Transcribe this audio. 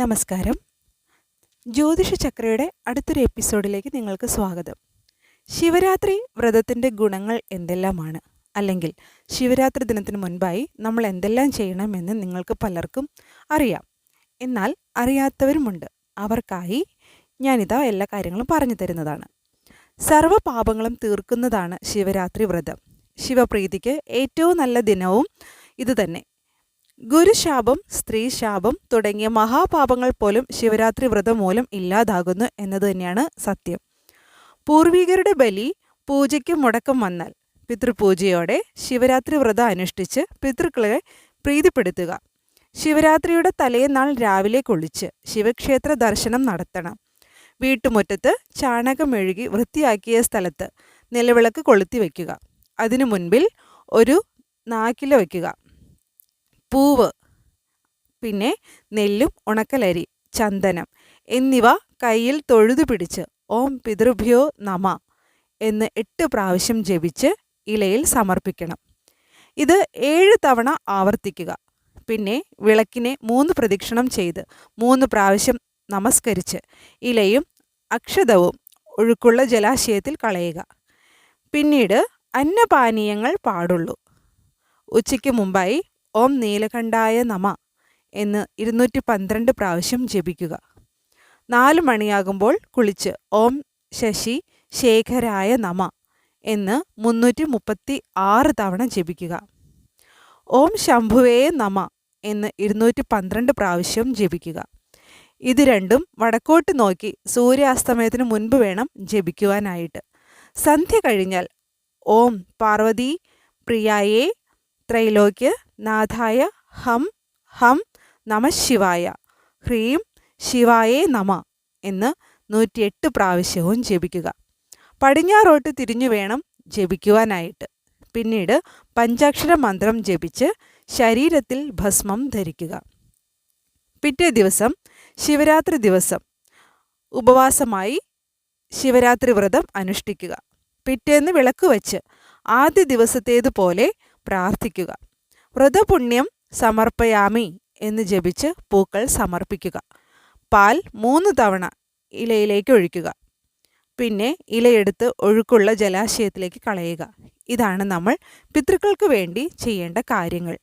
നമസ്കാരം. ജ്യോതിഷ ചക്രയുടെ അടുത്തൊരു എപ്പിസോഡിലേക്ക് നിങ്ങൾക്ക് സ്വാഗതം. ശിവരാത്രി വ്രതത്തിന്റെ ഗുണങ്ങൾ എന്തെല്ലാമാണ്? അല്ലെങ്കിൽ ശിവരാത്രി ദിനത്തിന് മുൻപായി നമ്മൾ എന്തെല്ലാം ചെയ്യണമെന്ന് നിങ്ങൾക്ക് പലർക്കും അറിയാം. എന്നാൽ അറിയാത്തവരുമുണ്ട്. അവർക്കായി ഞാനിതാ എല്ലാ കാര്യങ്ങളും പറഞ്ഞു തരുന്നതാണ്. സർവ പാപങ്ങളും തീർക്കുന്നതാണ് ശിവരാത്രി വ്രതം. ശിവപ്രീതിക്ക് ഏറ്റവും നല്ല ദിനവും ഇതുതന്നെ. ഗുരുശാപം സ്ത്രീശാപം തുടങ്ങിയ മഹാപാപങ്ങൾ പോലും ശിവരാത്രി വ്രതം മൂലം ഇല്ലാതാകുന്നു എന്നത് തന്നെയാണ് സത്യം. പൂർവികരുടെ ബലി പൂജയ്ക്ക് മുടക്കം വന്നാൽ പിതൃപൂജയോടെ ശിവരാത്രി വ്രതം അനുഷ്ഠിച്ച് പിതൃക്കളെ പ്രീതിപ്പെടുത്തുക. ശിവരാത്രിയുടെ തലേന്നാൾ രാവിലെ കുളിച്ച് ശിവക്ഷേത്ര ദർശനം നടത്തണം. വീട്ടുമുറ്റത്ത് ചാണകം മെഴുകി വൃത്തിയാക്കിയ സ്ഥലത്ത് നിലവിളക്ക് കൊളുത്തി വയ്ക്കുക. അതിനു മുൻപിൽ ഒരു നാക്കില വയ്ക്കുക. പൂവ് പിന്നെ നെല്ലും ഉണക്കലരി ചന്ദനം എന്നിവ കയ്യിൽ തൊഴുതു പിടിച്ച് ഓം പിതൃഭ്യോ നമ എന്ന് എട്ട് പ്രാവശ്യം ജപിച്ച് ഇലയിൽ സമർപ്പിക്കണം. ഇത് ഏഴ് തവണ ആവർത്തിക്കുക. പിന്നെ വിളക്കിനെ മൂന്ന് പ്രദക്ഷിണം ചെയ്ത് മൂന്ന് പ്രാവശ്യം നമസ്കരിച്ച് ഇലയും അക്ഷതവും ഒഴുക്കുള്ള ജലാശയത്തിൽ കളയുക. പിന്നീട് അന്നപാനീയങ്ങൾ പാടുള്ളൂ. ഉച്ചയ്ക്ക് മുമ്പായി ഓം നീലകണ്ഠായ നമ എന്ന് ഇരുന്നൂറ്റി പന്ത്രണ്ട് പ്രാവശ്യം ജപിക്കുക. നാല് മണിയാകുമ്പോൾ കുളിച്ച് ഓം ശശി ശേഖരായ നമ എന്ന് മുന്നൂറ്റി മുപ്പത്തി ആറ് തവണ ജപിക്കുക. ഓം ശംഭുവേ നമ എന്ന് ഇരുന്നൂറ്റി പന്ത്രണ്ട് പ്രാവശ്യം ജപിക്കുക. ഇത് രണ്ടും വടക്കോട്ട് നോക്കി സൂര്യാസ്തമയത്തിന് മുൻപ് വേണം ജപിക്കുവാനായിട്ട്. സന്ധ്യ കഴിഞ്ഞാൽ ഓം പാർവതി പ്രിയായേ ത്രൈലോക്യ നാഥായ ഹം ഹം നമ ശിവായ. ഹ്രീം ശിവായേ നമ എന്ന് നൂറ്റിയെട്ട് പ്രാവശ്യവും ജപിക്കുക. പടിഞ്ഞാറോട്ട് തിരിഞ്ഞു വേണം ജപിക്കുവാനായിട്ട്. പിന്നീട് പഞ്ചാക്ഷര മന്ത്രം ജപിച്ച് ശരീരത്തിൽ ഭസ്മം ധരിക്കുക. പിറ്റേ ദിവസം ശിവരാത്രി ദിവസം ഉപവാസമായി ശിവരാത്രി വ്രതം അനുഷ്ഠിക്കുക. പിറ്റേന്ന് വിളക്ക് വച്ച് ആദ്യ ദിവസത്തേതുപോലെ പ്രാർത്ഥിക്കുക. വ്രതപുണ്യം സമർപ്പയാമി എന്ന് ജപിച്ച് പൂക്കൾ സമർപ്പിക്കുക. പാൽ മൂന്ന് തവണ ഇലയിലേക്ക് ഒഴിക്കുക. പിന്നെ ഇലയെടുത്ത് ഒഴുക്കുള്ള ജലാശയത്തിലേക്ക് കളയുക. ഇതാണ് നമ്മൾ പിതൃക്കൾക്ക് വേണ്ടി ചെയ്യേണ്ട കാര്യങ്ങൾ.